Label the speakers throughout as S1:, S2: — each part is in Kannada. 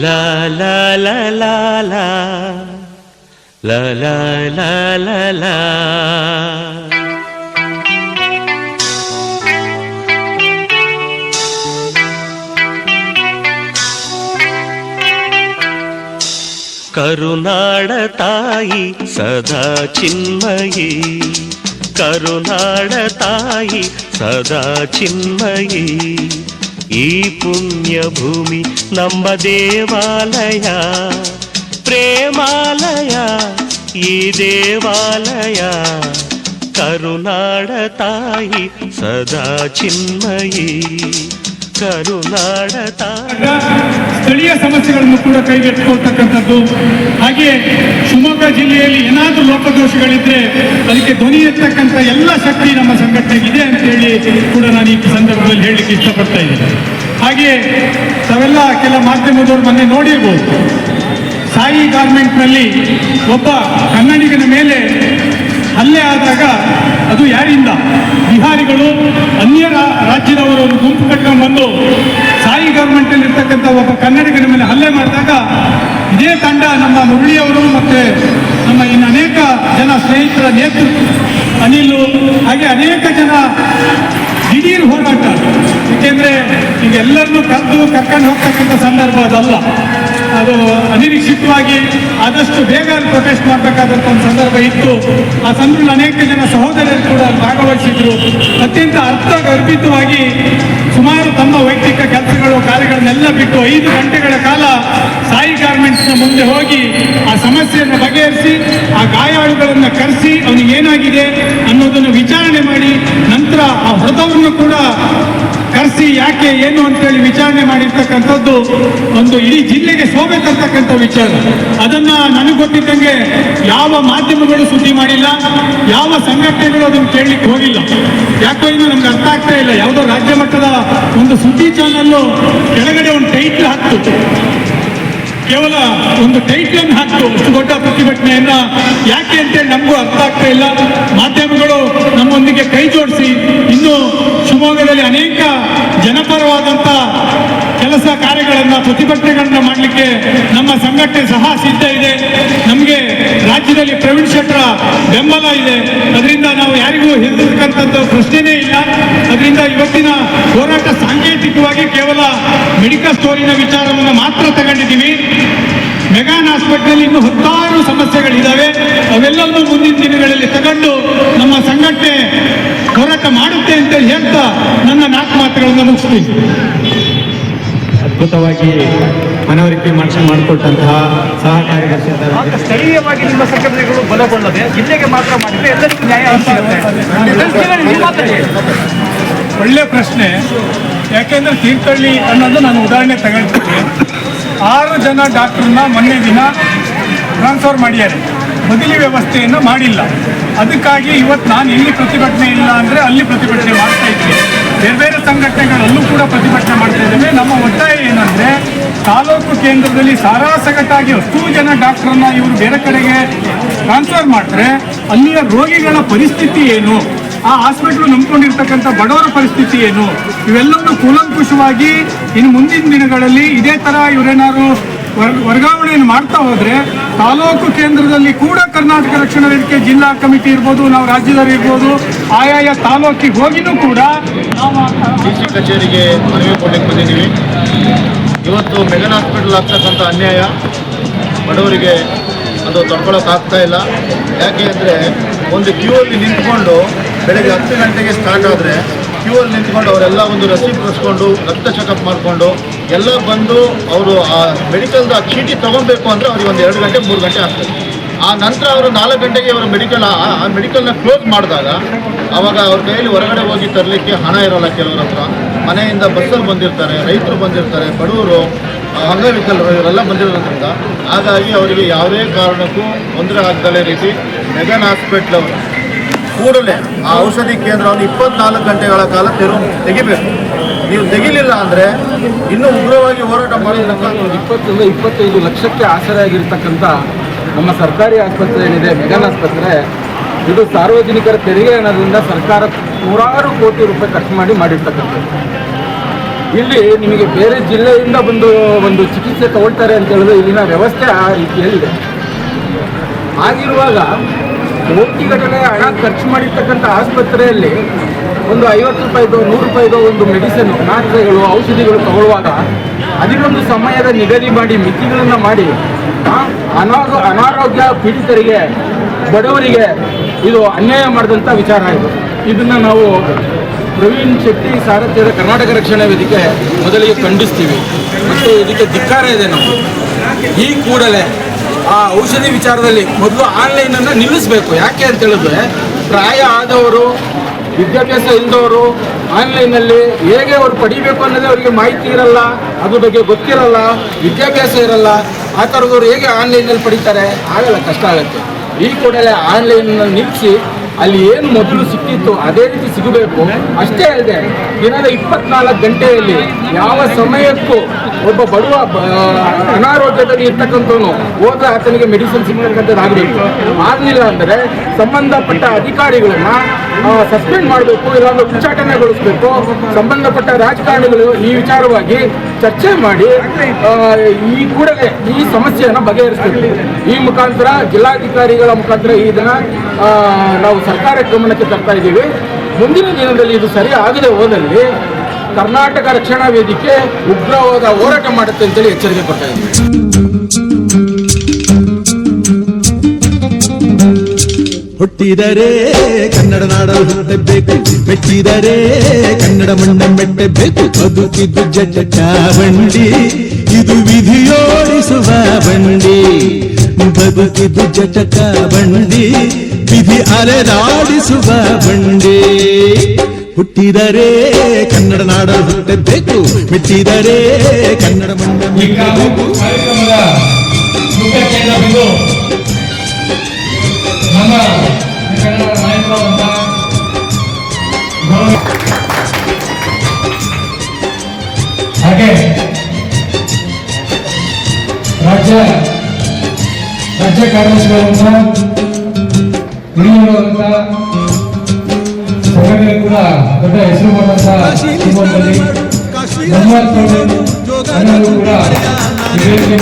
S1: La la la la la La la la la la ಕರುನಾಡ ತಾಯಿ ಸದಾ ಚಿನ್ಮಯಿ ಕರುನಾಡ ತಾಯಿ ಸದಾ ಚಿನ್ಮಯಿ ఈ పుణ్యభూమి నంబదేవాలయ ప్రేమాలయ ఈ దేవాలయ కరుణాడ తాయి సదా చిన్మయీ. ಕರುನಾಡ
S2: ಸ್ಥಳೀಯ ಸಮಸ್ಯೆಗಳನ್ನು ಕೂಡ ಕೈಗೆಟ್ಟುಕೊಳ್ತಕ್ಕಂಥದ್ದು ಹಾಗೆ ಶಿವಮೊಗ್ಗ ಜಿಲ್ಲೆಯಲ್ಲಿ ಏನಾದರೂ ಲೋಪದೋಷಗಳಿದ್ರೆ ಅದಕ್ಕೆ ಧ್ವನಿ ಎತ್ತಕ್ಕಂಥ ಎಲ್ಲ ಶಕ್ತಿ ನಮ್ಮ ಸಂಘಟನೆಗಿದೆ ಅಂತ ಹೇಳಿ ಕೂಡ ನಾನು ಈ ಸಂದರ್ಭದಲ್ಲಿ ಹೇಳಲಿಕ್ಕೆ ಇಷ್ಟಪಡ್ತಾ ಇದ್ದೇನೆ. ಹಾಗೆ ತಾವೆಲ್ಲ ಕೆಲ ಮಾಧ್ಯಮದವರು ಮೊನ್ನೆ ನೋಡಿರ್ಬೋದು. ಸಾಯಿ ಗಾರ್ಮೆಂಟ್ನಲ್ಲಿ ಒಬ್ಬ ಕನ್ನಡಿಗನ ಮೇಲೆ ಹಲ್ಲೆ ಆದಾಗ ಅದು ಯಾರಿಂದ? ಬಿಹಾರಿಗಳು ಅನ್ಯ ರಾ- ರಾಜ್ಯದವರು ಒಂದು ಗುಂಪು ಕಟ್ಕೊಂಡು ಬಂದು ಸಾಯಿ ಗೌರ್ಮೆಂಟಲ್ಲಿ ಇರ್ತಕ್ಕಂಥ ಒಬ್ಬ ಕನ್ನಡಿಗರ ಮೇಲೆ ಹಲ್ಲೆ ಮಾಡಿದಾಗ ಇದೇ ತಂಡ ನಮ್ಮ ಮುರಳಿಯವರು ಮತ್ತೆ ನಮ್ಮ ಇನ್ನು ಅನೇಕ ಜನ ಸ್ನೇಹಿತರ ನೇತೃತ್ವ ಅನಿಲು, ಹಾಗೆ ಅನೇಕ ಜನ ದಿಢೀರ್ ಹೋರಾಟ. ಏಕೆಂದ್ರೆ ಈಗ ಎಲ್ಲರನ್ನೂ ಕದ್ದು ಕರ್ಕೊಂಡು ಹೋಗ್ತಕ್ಕಂಥ ಸಂದರ್ಭ ಅದಲ್ಲ. ಅದು ಅನಿರೀಕ್ಷಿತವಾಗಿ ಆದಷ್ಟು ಬೇಗ ಪ್ರೊಟೆಸ್ಟ್ ಮಾಡಬೇಕಾದಂಥ ಒಂದು ಸಂದರ್ಭ ಇತ್ತು. ಆ ಸಂದರ್ಭದಲ್ಲಿ ಅನೇಕ ಜನ ಸಹೋದರರು ಭಾಗವಹಿಸಿದ್ರು. ಅತ್ಯಂತ ಅರ್ಥಗರ್ಭಿತವಾಗಿ ಸುಮಾರು ತಮ್ಮ ವೈಯಕ್ತಿಕ ಕೆಲಸಗಳು, ಕಾರ್ಯಗಳನ್ನೆಲ್ಲ ಬಿಟ್ಟು ಐದು ಗಂಟೆಗಳ ಕಾಲ ಸಾಯಿ ಗಾರ್ಮೆಂಟ್ಸ್ನ ಮುಂದೆ ಹೋಗಿ ಆ ಸಮಸ್ಯೆಯನ್ನು ಬಗೆಹರಿಸಿ, ಆ ಗಾಯಾಳುಗಳನ್ನು ಕರೆಸಿ, ಅವನಿಗೆ ಏನಾಗಿದೆ ಅನ್ನೋದನ್ನು ವಿಚಾರಣೆ ಮಾಡಿ ನಂತರ ಆ ಹೊಡೆದವ್ರನ್ನು ಕೂಡ ಕರೆಸಿ, ಯಾಕೆ, ಏನು ಅಂತೇಳಿ ವಿಚಾರಣೆ ಮಾಡಿರ್ತಕ್ಕಂಥದ್ದು ಒಂದು ಇಡೀ ಜಿಲ್ಲೆಗೆ ಶೋಭೆ ತರ್ತಕ್ಕಂಥ ವಿಚಾರ. ಅದನ್ನ ನನಗೆ ಗೊತ್ತಿದ್ದಂಗೆ ಯಾವ ಮಾಧ್ಯಮಗಳು ಸುದ್ದಿ ಮಾಡಿಲ್ಲ, ಯಾವ ಸಂಘಟನೆಗಳು ಅದನ್ನು ಕೇಳಲಿಕ್ಕೆ ಹೋಗಿಲ್ಲ. ಯಾಕೋ ಇನ್ನು ನಮ್ಗೆ ಅರ್ಥ ಆಗ್ತಾ ಇಲ್ಲ, ಯಾವುದೋ ರಾಜ್ಯ ಮಟ್ಟದ ಒಂದು ಸುದ್ದಿ ಚಾನಲ್ಲು ಕೆಳಗಡೆ ಒಂದು ಟೈಟ್ಲ್ ಹಾಕ್ತು. ಕೇವಲ ಒಂದು ಟೈಟ್ಲನ್ನು ಹಾಕ್ತು, ಅಷ್ಟು ದೊಡ್ಡ ಪ್ರತಿಭಟನೆಯನ್ನ. ಯಾಕೆ ಅಂತೇಳಿ ನಮಗೂ ಅರ್ಥ ಆಗ್ತಾ ಇಲ್ಲ. ಮಾಧ್ಯಮಗಳು ನಮ್ಮೊಂದಿಗೆ ಕೈ ಜೋಡಿಸಿ. ಇನ್ನು ಶಿವಮೊಗ್ಗದಲ್ಲಿ ಅನೇಕ ಜನಪರವಾದಂತ ಕೆಲಸ ಕಾರ್ಯಗಳನ್ನ ಪ್ರತಿಭಟನೆಗಳನ್ನ ಮಾಡಲಿಕ್ಕೆ ನಮ್ಮ ಸಂಘಟನೆ ಸಹ ಸಿದ್ಧ ಇದೆ. ನಮಗೆ ರಾಜ್ಯದಲ್ಲಿ ಪ್ರವೀಣ್ ಶೆಟ್ಟರ ಬೆಂಬಲ ಇದೆ. ಅದರಿಂದ ನಾವು ಯಾರಿಗೂ ಹೆದರ್ತಕ್ಕಂಥದ್ದು ಪ್ರಶ್ನೆನೇ ಇಲ್ಲ. ಅದರಿಂದ ಇವತ್ತಿನ ಹೋರಾಟ ಸಾಂಕೇತಿಕವಾಗಿ ಕೇವಲ ಮೆಡಿಕಲ್ ಸ್ಟೋರಿನ ವಿಚಾರವನ್ನು ಮಾತ್ರ ತಗೊಂಡಿದ್ದೀವಿ. ಮೆಗಾನ್ ಹಾಸ್ಪಿಟಲ್ ಇನ್ನು ಹತ್ತಾರು ಸಮಸ್ಯೆಗಳಿದ್ದಾವೆ ಅವೆಲ್ಲವನ್ನೂ ಮುಂದಿನ ದಿನಗಳಲ್ಲಿ ತಗೊಂಡು ನಮ್ಮ ಸಂಘಟನೆ ಹೋರಾಟ ಮಾಡುತ್ತೆ ಅಂತ ಹೇಳ್ತಾ ನನ್ನ ನಾಲ್ಕು ಮಾತುಗಳನ್ನು ಮುಗಿಸ್ತೀನಿ
S3: ಅದ್ಭುತವಾಗಿ ಮನವರಿಕೆ ಮಾಡಿಸಿ ಮಾಡಿಕೊಟ್ಟಂತಹ ಸಹ ಕಾರ್ಯದರ್ಶಿ
S4: ಸ್ಥಳೀಯವಾಗಿ ನಿಮ್ಮ ಸಂಘಟನೆಗಳು ಬಲಗೊಳ್ಳದೆ ಜಿಲ್ಲೆಗೆ ಮಾತ್ರ ಮಾಡಿದ್ರೆ ಎಲ್ಲರಿಗೂ ನ್ಯಾಯ
S2: ಒಳ್ಳೆ ಪ್ರಶ್ನೆ. ಯಾಕೆಂದ್ರೆ ತೀರ್ಥಹಳ್ಳಿ ಅನ್ನೋದು ನಾನು ಉದಾಹರಣೆ ತಗೊಳ್ತೀನಿ ಆರು ಜನ ಡಾಕ್ಟರ್ನ ಮೊನ್ನೆ ದಿನ ಟ್ರಾನ್ಸ್ಫರ್ ಮಾಡಿದ್ದಾರೆ. ಬದಲಿ ವ್ಯವಸ್ಥೆಯನ್ನು ಮಾಡಿಲ್ಲ. ಅದಕ್ಕಾಗಿ ಇವತ್ತು ನಾನು ಇಲ್ಲಿ ಪ್ರತಿಭಟನೆ ಇಲ್ಲ ಅಂದರೆ ಅಲ್ಲಿ ಪ್ರತಿಭಟನೆ ಮಾಡ್ತಾ ಇದ್ದೀನಿ. ಬೇರೆ ಬೇರೆ ಸಂಘಟನೆಗಳಲ್ಲೂ ಕೂಡ ಪ್ರತಿಭಟನೆ ಮಾಡ್ತಾ ಇದ್ದೇವೆ. ನಮ್ಮ ಒತ್ತಾಯ ಏನಂದರೆ, ತಾಲೂಕು ಕೇಂದ್ರದಲ್ಲಿ ಸಾರಾಸಗಟ್ಟಾಗಿ ಅಷ್ಟೂ ಜನ ಡಾಕ್ಟರ್ನ ಇವರು ಬೇರೆ ಕಡೆಗೆ ಟ್ರಾನ್ಸ್ಫರ್ ಮಾಡಿದ್ರೆ ಅಲ್ಲಿಯ ರೋಗಿಗಳ ಪರಿಸ್ಥಿತಿ ಏನು? ಆ ಹಾಸ್ಪಿಟ್ಲು ನಂಬ್ಕೊಂಡಿರ್ತಕ್ಕಂಥ ಬಡವರ ಪರಿಸ್ಥಿತಿ ಏನು? ಇವೆಲ್ಲವನ್ನು ಕೂಲಂಕುಷವಾಗಿ ಇನ್ನು ಮುಂದಿನ ದಿನಗಳಲ್ಲಿ ಇದೇ ತರ ಇವರೇನಾದ್ರು ವರ್ಗಾವಣೆಯನ್ನು ಮಾಡ್ತಾ ಹೋದರೆ, ತಾಲೂಕು ಕೇಂದ್ರದಲ್ಲಿ ಕೂಡ ಕರ್ನಾಟಕ ರಕ್ಷಣಾ ವೇದಿಕೆ ಜಿಲ್ಲಾ ಕಮಿಟಿ ಇರ್ಬೋದು, ನಾವು ರಾಜ್ಯದಲ್ಲಿ ಇರ್ಬೋದು, ಆಯಾಯ ತಾಲೂಕಿಗೆ ಹೋಗಿನೂ ಕೂಡ
S5: ಡಿ ಸಿ ಕಚೇರಿಗೆ ಮನವಿ ಕೊಡಲಿಕ್ಕೆ ಬಂದಿದ್ದೀವಿ. ಇವತ್ತು ಮೆಗನ್ ಹಾಸ್ಪಿಟಲ್ ಆಗ್ತಕ್ಕಂಥ ಅನ್ಯಾಯ. ಬಡವರಿಗೆ ಅದು ತಡ್ಕೊಳಕ್ಕಾಗ್ತಾ ಇಲ್ಲ. ಯಾಕೆ ಅಂದರೆ ಒಂದು ಕ್ಯೂ ಅಲ್ಲಿ ನಿಂತ್ಕೊಂಡು ಬೆಳಗ್ಗೆ ಹತ್ತು ಗಂಟೆಗೆ ಸ್ಟಾರ್ಟ್ ಆದರೆ ಕ್ಯೂ ಅಲ್ಲಿ ನಿಂತ್ಕೊಂಡು ಅವರೆಲ್ಲ ಒಂದು ರಸೀದ್ ಕೊಡಿಸ್ಕೊಂಡು ರಕ್ತ ಚೆಕಪ್ ಮಾಡಿಕೊಂಡು ಎಲ್ಲ ಬಂದು ಅವರು ಆ ಮೆಡಿಕಲ್ದು ಆ ಚೀಟಿ ತೊಗೊಬೇಕು ಅಂದರೆ ಅವ್ರಿಗೆ ಒಂದು ಎರಡು ಗಂಟೆ, ಮೂರು ಗಂಟೆ ಆಗ್ತದೆ. ಆ ನಂತರ ಅವರು ನಾಲ್ಕು ಗಂಟೆಗೆ ಅವರ ಮೆಡಿಕಲ್ ಆ ಮೆಡಿಕಲ್ನ ಕ್ಲೋಸ್ ಮಾಡಿದಾಗ ಅವಾಗ ಅವ್ರ ಕೈಯಲ್ಲಿ ಹೊರಗಡೆ ಹೋಗಿ ತರಲಿಕ್ಕೆ ಹಣ ಇರೋಲ್ಲ ಕೆಲವ್ರ ಹತ್ರ. ಮನೆಯಿಂದ ಬಸ್ಸಲ್ಲಿ ಬಂದಿರ್ತಾರೆ, ರೈತರು ಬಂದಿರ್ತಾರೆ, ಬಡವರು ಅಂಗವಿಕಲರು ಇವರೆಲ್ಲ ಬಂದಿರೋದ್ರಿಂದ ಹಾಗಾಗಿ ಅವರಿಗೆ ಯಾವುದೇ ಕಾರಣಕ್ಕೂ ತೊಂದರೆ ಆಗದಲ್ಲೇ ರೀತಿ ಮೆಗನ್ ಹಾಸ್ಪಿಟ್ಲ್ ಅವರು ಕೂಡಲೇ ಆ ಔಷಧಿ ಕೇಂದ್ರವನ್ನು ಇಪ್ಪತ್ನಾಲ್ಕು ಗಂಟೆಗಳ ಕಾಲ ತೆರವು ತೆಗಿಬೇಕು. ನೀವು ತೆಗಿಲಿಲ್ಲ ಅಂದರೆ ಇನ್ನೂ ಉಗ್ರವಾಗಿ ಹೋರಾಟ ಮಾಡಿದ್ರಂತ
S6: ಇಪ್ಪತ್ತರಿಂದ ಇಪ್ಪತ್ತೈದು ಲಕ್ಷಕ್ಕೆ ಆಸರೆಯಾಗಿರ್ತಕ್ಕಂಥ ನಮ್ಮ ಸರ್ಕಾರಿ ಆಸ್ಪತ್ರೆ ಏನಿದೆ, ಮೆಗನ್ ಆಸ್ಪತ್ರೆ ಇದು ಸಾರ್ವಜನಿಕರ ತೆರಿಗೆ ಹಣದಿಂದ ಸರ್ಕಾರ ನೂರಾರು ಕೋಟಿ ರೂಪಾಯಿ ಖರ್ಚು ಮಾಡಿ ಮಾಡಿರ್ತಕ್ಕಂಥದ್ದು. ಇಲ್ಲಿ ನಿಮಗೆ ಬೇರೆ ಜಿಲ್ಲೆಯಿಂದ ಬಂದು ಒಂದು ಚಿಕಿತ್ಸೆ ತಗೊಳ್ತಾರೆ ಅಂತ ಹೇಳಿದ್ರೆ ಇಲ್ಲಿನ ವ್ಯವಸ್ಥೆ ಆ ರೀತಿಯಲ್ಲಿದೆ. ಆಗಿರುವಾಗ ಕೋಟಿಗಟ್ಟಲೆ ಹಣ ಖರ್ಚು ಮಾಡಿರ್ತಕ್ಕಂಥ ಆಸ್ಪತ್ರೆಯಲ್ಲಿ ಒಂದು ಐವತ್ತು ರೂಪಾಯಿದು ನೂರು ರೂಪಾಯಿದು ಒಂದು ಮೆಡಿಸಿನ್ ಮಾತ್ರೆಗಳು, ಔಷಧಿಗಳು ತಗೊಳ್ಳುವಾಗ ಅದಕ್ಕೊಂದು ಸಮಯದ ನಿಗದಿ ಮಾಡಿ, ಮಿತಿಗಳನ್ನು ಮಾಡಿ ಅನಾರೋ ಅನಾರೋಗ್ಯ ಪೀಡಿತರಿಗೆ, ಬಡವರಿಗೆ ಇದು ಅನ್ಯಾಯ ಮಾಡಿದಂಥ ವಿಚಾರ ಇದು. ಇದನ್ನು ನಾವು ಪ್ರವೀಣ್ ಶೆಟ್ಟಿ ಸಾರಥ್ಯದ ಕರ್ನಾಟಕ ರಕ್ಷಣಾ ವೇದಿಕೆ ಮೊದಲಿಗೆ ಖಂಡಿಸ್ತೀವಿ. ಮತ್ತು ಇದಕ್ಕೆ ಧಿಕ್ಕಾರ ಇದೆ ನಾವು ಈ ಕೂಡಲೇ ಆ ಔಷಧಿ ವಿಚಾರದಲ್ಲಿ ಮೊದಲು ಆನ್ಲೈನನ್ನು ನಿಲ್ಲಿಸಬೇಕು. ಯಾಕೆ ಅಂತ ಹೇಳಿದ್ರೆ, ಪ್ರಾಯ ಆದವರು, ವಿದ್ಯಾಭ್ಯಾಸ ಇಲ್ಲದವರು ಆನ್ಲೈನಲ್ಲಿ ಹೇಗೆ ಅವರು ಪಡಿಬೇಕು ಅನ್ನೋದೇ ಅವರಿಗೆ ಮಾಹಿತಿ ಇರಲ್ಲ, ಅದ್ರ ಬಗ್ಗೆ ಗೊತ್ತಿರಲ್ಲ, ವಿದ್ಯಾಭ್ಯಾಸ ಇರಲ್ಲ ಆ ಥರದವ್ರು ಹೇಗೆ ಆನ್ಲೈನಲ್ಲಿ ಪಡೀತಾರೆ? ಆಗಲ್ಲ ಕಷ್ಟ ಆಗುತ್ತೆ. ಈ ಕೂಡಲೇ ಆನ್ಲೈನಲ್ಲಿ ನಿಲ್ಲಿಸಿ ಅಲ್ಲಿ ಏನು ಮೊದಲು ಸಿಕ್ಕಿತ್ತು, ಅದೇ ರೀತಿ ಸಿಗಬೇಕು. ಅಷ್ಟೇ ಅಲ್ಲದೆ, ದಿನದ ಇಪ್ಪತ್ನಾಲ್ಕು ಗಂಟೆಯಲ್ಲಿ ಯಾವ ಸಮಯಕ್ಕೂ ಒಬ್ಬ ಬಡವ ಅನಾರೋಗ್ಯದಲ್ಲಿ ಇರ್ತಕ್ಕಂಥವನು ಹೋದ್ರೆ ಆತನಿಗೆ ಮೆಡಿಸಿನ್ ಸಿಗ್ತಕ್ಕಂಥದ್ದು ಆಗಬೇಕು ಆಗಲಿಲ್ಲ ಅಂದರೆ ಸಂಬಂಧಪಟ್ಟ ಅಧಿಕಾರಿಗಳನ್ನ ಸಸ್ಪೆಂಡ್ ಮಾಡಬೇಕು, ಇಲ್ಲಾಂದ್ರೆ ಉಚ್ಚಾಟನೆಗೊಳಿಸಬೇಕು ಸಂಬಂಧಪಟ್ಟ ರಾಜಕಾರಣಿಗಳು ಈ ವಿಚಾರವಾಗಿ ಚರ್ಚೆ ಮಾಡಿ ಈ ಕೂಡಲೇ ಈ ಸಮಸ್ಯೆಯನ್ನು ಬಗೆಹರಿಸಬೇಕು. ಈ ಮುಖಾಂತರ ಜಿಲ್ಲಾಧಿಕಾರಿಗಳ ಮುಖಾಂತರ ಈ ದಿನ ನಾವು ಸರ್ಕಾರ ಗಮನಕ್ಕೆ ತರ್ತಾ ಇದ್ದೀವಿ. ಮುಂದಿನ ದಿನದಲ್ಲಿ ಇದು ಸರಿ ಆಗದೆ ಹೋದಲ್ಲಿ ಕರ್ನಾಟಕ ರಕ್ಷಣಾ ವೇದಿಕೆ ಉಗ್ರವಾದ ಹೋರಾಟ ಮಾಡುತ್ತೆ ಅಂತೇಳಿ ಎಚ್ಚರಿಕೆ ಕೊಡ್ತಾ ಇದ್ದೀವಿ.
S7: ಹುಟ್ಟಿದರೆ ಕನ್ನಡ ನಾಡಲು ಹುಟ್ಟಬೇಕು. ಮೆಚ್ಚಿದರೆ ಕನ್ನಡ ಮಣ್ಣ ಮೆಟ್ಟಬೇಕು. ಬದುಕಿದ್ದು ಜಟ ಬಂಡಿ ಇದು ವಿಧಿಯೋಡಿಸುವ ಬಂಡಿ. ಬದುಕಿದ್ದು ಜಟಕ ಬಂಡಿ ವಿಧಿ ಅಲೆದಾಡಿಸುವ ಬಂಡೆ. ಹುಟ್ಟಿದರೆ ಕನ್ನಡ ನಾಡ ಹುಟ್ಟಬೇಕು. ಮೆಟ್ಟಿದರೆ ಕನ್ನಡ
S3: ಗೌರವ ಹಾಗೆ ರಾಜ್ಯ ರಾಜ್ಯ ಕಾರ್ಯದರ್ಶಿಗಳಾದಂಥ ಹಿರಿಯರಾದಂಥ ಸಂಘಟನೆ ಕೂಡ ದೊಡ್ಡ ಹೆಸರು ಮಾಡುವಂತಹ ಕುಟುಂಬದಲ್ಲಿ ಎಲ್ಲರೂ ಕೂಡ ವೇದಿಕೆ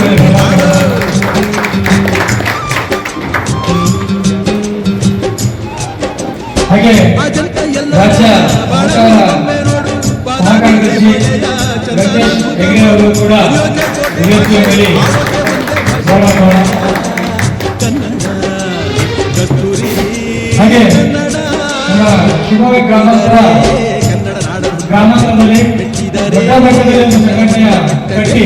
S3: ಹಾಗೆ ರಾಜ್ಯ ಹೆಗ್ಡೆ ಅವರು ಕೂಡ ವೇದಿಕೆ ಮೇಲೆ. ಹಾಗೆ ಶಿವಮೊಗ್ಗ ಗ್ರಾಮಾಂತರ, ಗ್ರಾಮಾಂತರದಲ್ಲಿ ದೊಡ್ಡ ಮಟ್ಟದಲ್ಲಿ ಒಂದು ಸಂಘಟನೆಯ ಕಟ್ಟಿ,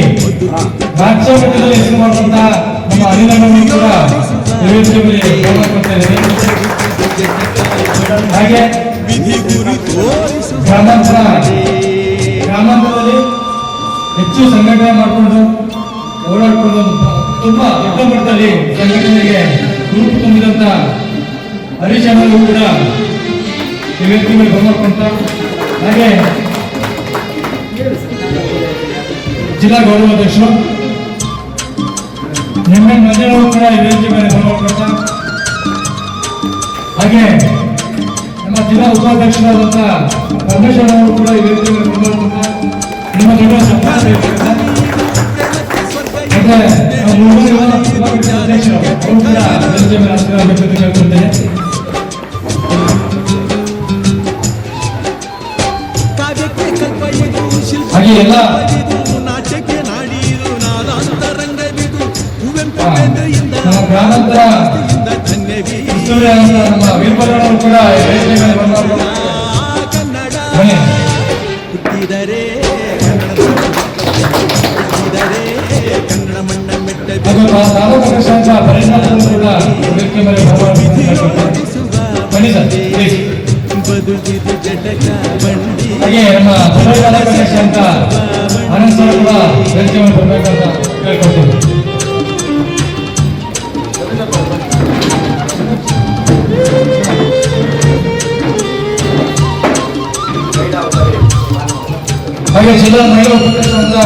S3: ರಾಜ್ಯ ಮಟ್ಟದಲ್ಲಿ ಹೆಸರು ಮಾಡುವಂತಹ ನಮ್ಮ ಅನಿಲಗಳನ್ನು ಕೂಡ. ಹಾಗೆ ಗ್ರಾಮಾಂತರ, ಗ್ರಾಮಾಂತರದಲ್ಲಿ ಹೆಚ್ಚು ಸಂಘಟನೆ ಮಾಡಿಕೊಂಡು ಓಡಾಡಿಕೊಂಡು ತುಂಬಾ ದೊಡ್ಡ ಮಟ್ಟದಲ್ಲಿ ಸಂಘಟನೆಗೆ ಗುರುತು ತುಂಬಿದಂತ ಹರೀಶ್ ಅವರು ಕೂಡ ಈ ವೇದಿಕೆ ಮೇಲೆ ಗಮನ ಕೊಡ್ತಾ ಹಾಗೆ ಜಿಲ್ಲಾ ಗೌರವಾಧ್ಯಕ್ಷರು ನಿಮ್ಮ ಮಂಜನವರು ಕೂಡ ಈ ವೇದಿಕೆ ಮೇಲೆ ಗಮನ ಕೊಡ್ತಾ, ಹಾಗೆ ನಮ್ಮ ಜಿಲ್ಲಾ ಉಪಾಧ್ಯಕ್ಷರಾದಂಥ ಪರಮೇಶ್ವರ ಅವರು ಕೂಡ ಈ ವೇದಿಕೆ ಮೇಲೆ ಗಮನ ಕೊಡ್ತಾ, ನಿಮ್ಮ ದೊಡ್ಡ ಇರ್ತದೆ. ಮತ್ತೆ ಅಧ್ಯಕ್ಷರು, ಅವರು ಕೂಡ ಮೇಲೆ ಹತ್ತಿರಬೇಕು ಅಂತ ಹಾಗೆ ಎಲ್ಲ ನಮ್ಮ ವೀರಭದ್ರವರು ಕೂಡ ಈ ವೇದಿಕೆ ಮೇಲೆ ಬಂದವರು. ಬನ್ನಿ. ಹಾಗೂ ನಮ್ಮ ವೇದಿಕೆ ಬರಬೇಕಂತ ಕೇಳ್ಕೊಳ್ತೀವಿ ಹಾಗೆ ಜಿಲ್ಲಾ ಮಹಿಳಾ ಉಪಕರಣದ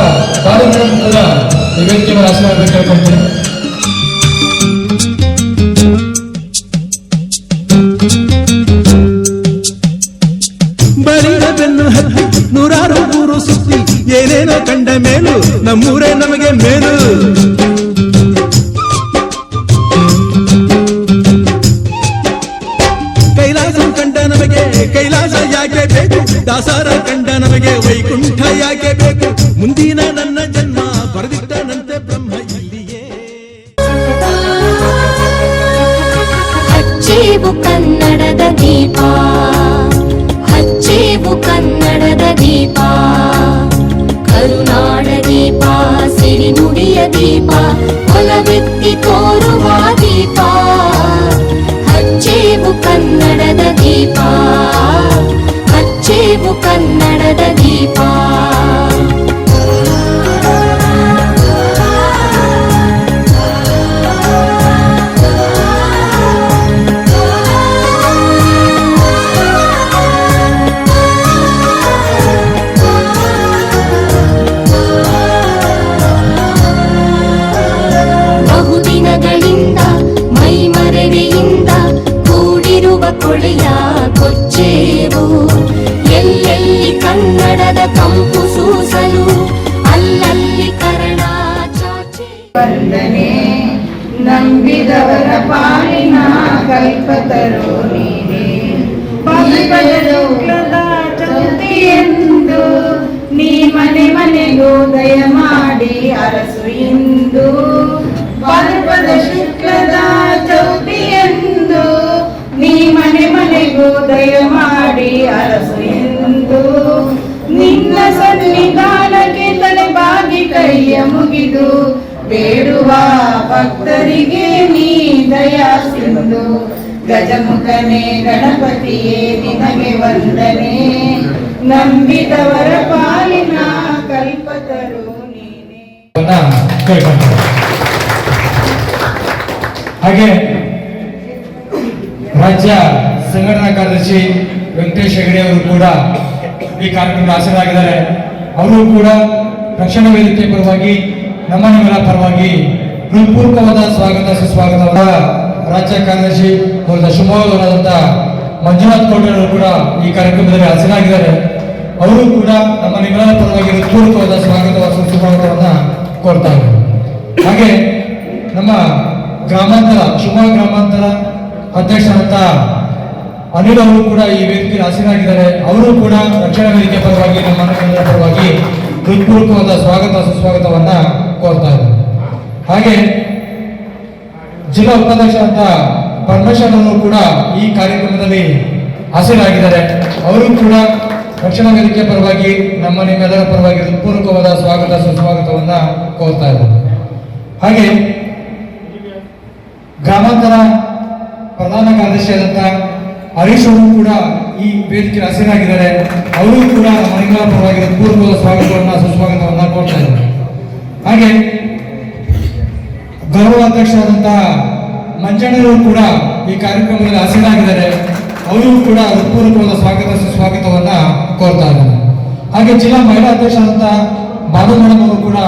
S3: ಕಾರ್ಯಕ್ರಮ ಕೂಡ ವೇದಿಕೆ ಮೇಲೆ ಆಶೀರ್ವಾದ ಕೇಳ್ಕೊಳ್ತೀನಿ ಬೆನ್ನು ಹತ್ತಿ ನೂರಾರು ಊರು ಸುತ್ತಿ ಏನೇನೋ ಕಂಡ ಮೇಲು ನಮ್ಮೂರೇ ನಮಗೆ
S7: ಮೇಲು. ಕೈಲಾಸ ಕಂಡ ನಮಗೆ, ಕೈಲಾಸ ಯಾಕೆ ಬೇಕು? ದಾಸಾರ ಕಂಡ ನಮಗೆ, ವೈಕುಂಠ ಯಾಕೆ ಬೇಕು? ಮುಂದಿನ ನನ್ನ ಜನ್ಮ ಬರೆದಿಟ್ಟನಂತೆ ಬ್ರಹ್ಮ ಇಲ್ಲಿಯೇ.
S8: ಕನ್ನಡದ ದೀಪ. నిత్య
S9: దీప కొలవెత్తి కోరువా ಕಲ್ಪತರು ನೀನೆ. ಶುಕ್ಲದ ಚೌತಿಯೆಂದು ನೀ ಮನೆ ಮನೆಗೂ ದಯ ಮಾಡಿ ಅರಸು ಇಂದು. ಭಾರತದ ಶುಕ್ಲದ ನೀ ಮನೆ ಮನೆಗೂ ದಯ ಮಾಡಿ ಅರಸು ಎಂದು ನಿನ್ನ ಸನ್ನಿಧಾನಕ್ಕೆ ತಲೆ ಬಾಗಿ ಕೈಯ ಮುಗಿದು ಬೇಡುವ ಭಕ್ತರಿಗೆ ನೀ ದಯಾ ಸಿಂಧು. ಗಜಮುಖನೇ ಗಣಪತಿಯೇ, ನಿನಗೆ ವಂದನೆ. ನಂಬಿದವರ ಪಾಲಿನ ಕಲ್ಪತರು ನೀನೆ.
S3: ಹಾಗೆ ರಾಜ್ಯ ಸಂಘಟನಾ ಕಾರ್ಯದರ್ಶಿ ವೆಂಕಟೇಶ್ ಹೆಗಡೆ ಅವರು ಕೂಡ ಈ ಕಾರ್ಯಕ್ರಮದ ಹಾಸರಾಗಿದ್ದಾರೆ ಅವರು ಕೂಡ ರಕ್ಷಣಾ ವೇದಿಕೆ ಪರವಾಗಿ ನಮ್ಮ ನಿಮ್ಮೆಲ್ಲ ಪರವಾಗಿ ಹೃತ್ಪೂರ್ವಕವಾದ ಸ್ವಾಗತ, ಸುಸ್ವಾಗತವಾದ ರಾಜ್ಯ ಕಾರ್ಯದರ್ಶಿ ಅವರ ಶಿವಮೊಗ್ಗದವರಾದಂಥ ಮಂಜುನಾಥ್ ಕೋಟೆಯವರು ಕೂಡ ಈ ಕಾರ್ಯಕ್ರಮದಲ್ಲಿ ಹಾಜರಾಗಿದ್ದಾರೆ. ಅವರು ಕೂಡ ನಮ್ಮ ನಿಮ್ಮ ಪರವಾಗಿ ಹೃತ್ಪೂರ್ವಕವಾದ ಸ್ವಾಗತ ಸುಸ್ವಾಗತವನ್ನ ಕೋರ್ತಾ ಹಾಗೆ ನಮ್ಮ ಗ್ರಾಮಾಂತರ, ಶಿವಮೊಗ್ಗ ಗ್ರಾಮಾಂತರ ಅಧ್ಯಕ್ಷರಂತ ಅನಿಲ್ ಅವರು ಕೂಡ ಈ ವೇದಿಕೆಗೆ ಹಾಜರಾಗಿದ್ದಾರೆ. ಅವರು ಕೂಡ ರಕ್ಷಣಾ ವೇದಿಕೆ ಪರವಾಗಿ, ನಮ್ಮ ಪರವಾಗಿ ಹೃತ್ಪೂರ್ವಕವಾದ ಸ್ವಾಗತ, ಸುಸ್ವಾಗತವನ್ನ ಕೋರ್ತಾ ಇದ್ದಾರೆ. ಹಾಗೆ ಜಿಲ್ಲಾ ಉಪಾಧ್ಯಕ್ಷ ಅಂತ ಪರಮೇಶ್ವರ್ ಅವರು ಕೂಡ ಈ ಕಾರ್ಯಕ್ರಮದಲ್ಲಿ ಹಾಜರಾಗಿದ್ದಾರೆ. ಅವರು ಕೂಡ ರಕ್ಷಣಾ ವೇದಿಕೆ ಪರವಾಗಿ ನಮ್ಮ ನಿಮ್ಮೆಲ್ಲರ ಪರವಾಗಿ ಹೃತ್ಪೂರ್ವಕವಾದ ಸ್ವಾಗತ, ಸುಸ್ವಾಗತವನ್ನ ಕೋರ್ತಾ ಇದ್ದಾರೆ. ಹಾಗೆ ಗ್ರಾಮಾಂತರ ಪ್ರಧಾನ ಕಾರ್ಯದರ್ಶಿಯಾದಂಥ ಹರೀಶ್ ಅವರು ಕೂಡ ಈ ವೇದಿಕೆ ಹಸಿರಾಗಿದ್ದಾರೆ ಅವರು ಕೂಡ ಮನೆಗಳ ಪರವಾಗಿ ಹೃತ್ಪೂರ್ವಕವಾದ ಸ್ವಾಗತವನ್ನ, ಸುಸ್ವಾಗತವನ್ನ ಕೋರ್ತಾ ಇದ್ದಾರೆ. ಹಾಗೆ ಗೌರವ ಅಧ್ಯಕ್ಷರಾದಂತಹ ಮಂಜಣ್ಣರು ಕೂಡ ಈ ಕಾರ್ಯಕ್ರಮದಲ್ಲಿ ಹಸಿರಾಗಿದ್ದಾರೆ ಅವರು ಕೂಡ ಹೃತ್ಪೂರ್ವಕವಾದ ಸ್ವಾಗತ, ಸುಸ್ವಾಗತವನ್ನ ಕೋರ್ತಾ ಇದ್ದಾರೆ ಹಾಗೆ ಜಿಲ್ಲಾ ಮಹಿಳಾ ಅಧ್ಯಕ್ಷರಾದಂತಹ ಬಾಲು ಮೇಡಮ್ ಅವರು ಕೂಡ